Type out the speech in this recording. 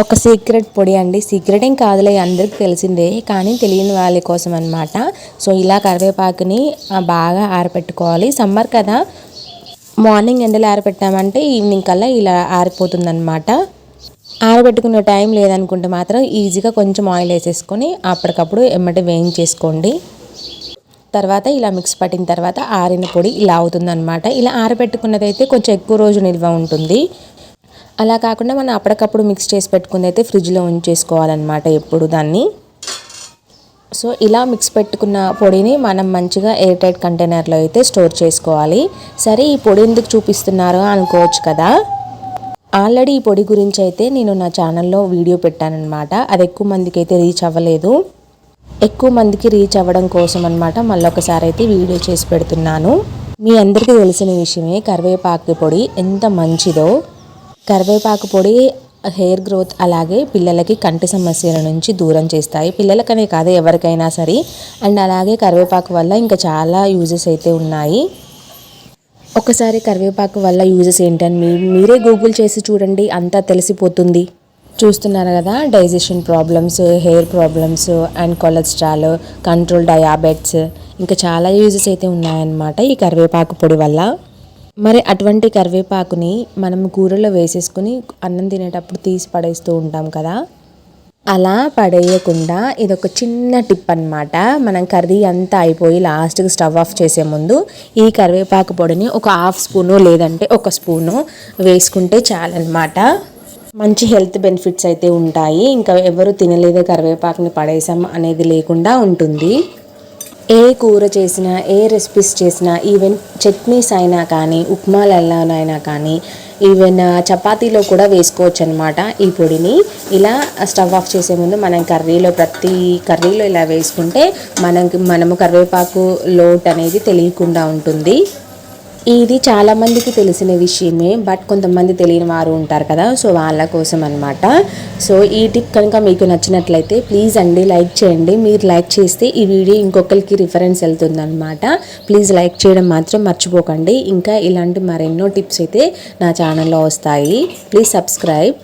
ఒక సీక్రెట్ పొడి అండి. సీక్రెట్ ఏం కాదులే అందరికి తెలిసిందే కానీ తెలియని వాళ్ళ కోసం అనమాట సో ఇలా కరివేపాకుని బాగా ఆరబెట్టుకోవాలి సమ్మర్ కదా మార్నింగ్ ఎండలో ఆరబెట్టామంటే ఈవినింగ్ కల్లా ఇలా ఆరిపోతుంది అనమాట ఆరబెట్టుకునే టైం లేదనుకుంటే మాత్రం ఈజీగా కొంచెం ఆయిల్ వేసేసుకొని అప్పటికప్పుడు ఎమ్మటి వేయించేసుకోండి. తర్వాత ఇలా మిక్స్ పట్టిన తర్వాత ఆరిన పొడి ఇలా అవుతుందన్నమాట. ఇలా ఆరబెట్టుకున్నదైతే కొంచెం ఎక్కువ రోజు నిల్వ ఉంటుంది. అలా కాకుండా మనం అప్పటికప్పుడు మిక్స్ చేసి పెట్టుకుంది అయితే ఫ్రిడ్జ్లో ఉంచేసుకోవాలన్నమాట ఎప్పుడు దాన్ని. సో ఇలా మిక్స్ పెట్టుకున్న పొడిని మనం మంచిగా ఎయిర్ టైట్ కంటైనర్లో అయితే స్టోర్ చేసుకోవాలి. సరే ఈ పొడి ఎందుకు చూపిస్తున్నారు అనుకోవచ్చు కదా. ఆల్రెడీ ఈ పొడి గురించి అయితే నేను నా ఛానల్లో వీడియో పెట్టానమాట అది ఎక్కువ మందికి అయితే రీచ్ అవ్వలేదు. ఎక్కువ మందికి రీచ్ అవ్వడం కోసం అనమాట మళ్ళీ ఒకసారి అయితే వీడియో చేసి పెడుతున్నాను. మీ అందరికీ తెలిసిన విషయమే కరివేపాకు పొడి ఎంత మంచిదో. కరివేపాకు పొడి హెయిర్ గ్రోత్ అలాగే పిల్లలకి కంటి సమస్యల నుంచి దూరం చేస్తాయి. పిల్లలకనే కాదు ఎవరికైనా సరే. అండ్ అలాగే కరివేపాకు వల్ల ఇంకా చాలా యూజెస్ అయితే ఉన్నాయి. ఒకసారి కరివేపాకు వల్ల యూజెస్ ఏంటని మీ మీరే గూగుల్ చేసి చూడండి అంతా తెలిసిపోతుంది. చూస్తున్నారు కదా digestion problems hair problems and cholesterol control diabetes ఇంకా చాలా యూజెస్ అయితే ఉన్నాయన్నమాట ఈ కరివేపాకు పొడి వల్ల. మరి అటువంటి కరివేపాకుని మనం కూరలో వేసేసుకుని అన్నం తినేటప్పుడు తీసి పడేస్తూ ఉంటాం కదా. అలా పడేయకుండా ఇదొక చిన్న టిప్ అన్నమాట. మనం కర్రీ అంతా అయిపోయి లాస్ట్కి స్టవ్ ఆఫ్ చేసే ముందు ఈ కరివేపాకు పొడిని ఒక హాఫ్ స్పూను లేదంటే ఒక స్పూను వేసుకుంటే చాలన్నమాట. మంచి హెల్త్ బెనిఫిట్స్ అయితే ఉంటాయి. ఇంకా ఎవరు తినలేదే కరివేపాకుని పడేసాం అనేది లేకుండా ఉంటుంది. ఏ కూర చేసినా ఏ రెసిపీస్ చేసినా ఈవెన్ చట్నీస్ అయినా కానీ ఉప్మాలలోనైనా కానీ ఈవెన్ చపాతీలో కూడా వేసుకోవచ్చు అనమాట ఈ పొడిని. ఇలా స్టవ్ ఆఫ్ చేసే ముందు మనం కర్రీలో ప్రతి కర్రీలో ఇలా వేసుకుంటే మనకి మనము కరివేపాకు లోట్ అనేది తెలియకుండా ఉంటుంది. ఇది చాలామందికి తెలిసిన విషయమే బట్ కొంతమంది తెలియని వారు ఉంటారు కదా సో వాళ్ళ కోసం అనమాట సో ఈ టిప్ కనుక మీకు నచ్చినట్లయితే ప్లీజ్ అండి లైక్ చేయండి. మీరు లైక్ చేస్తే ఈ వీడియో ఇంకొకరికి రిఫరెన్స్ వెళ్తుందనమాట ప్లీజ్ లైక్ చేయడం మాత్రం మర్చిపోకండి. ఇంకా ఇలాంటి మరెన్నో టిప్స్ అయితే నా ఛానల్లో వస్తాయి. Please subscribe.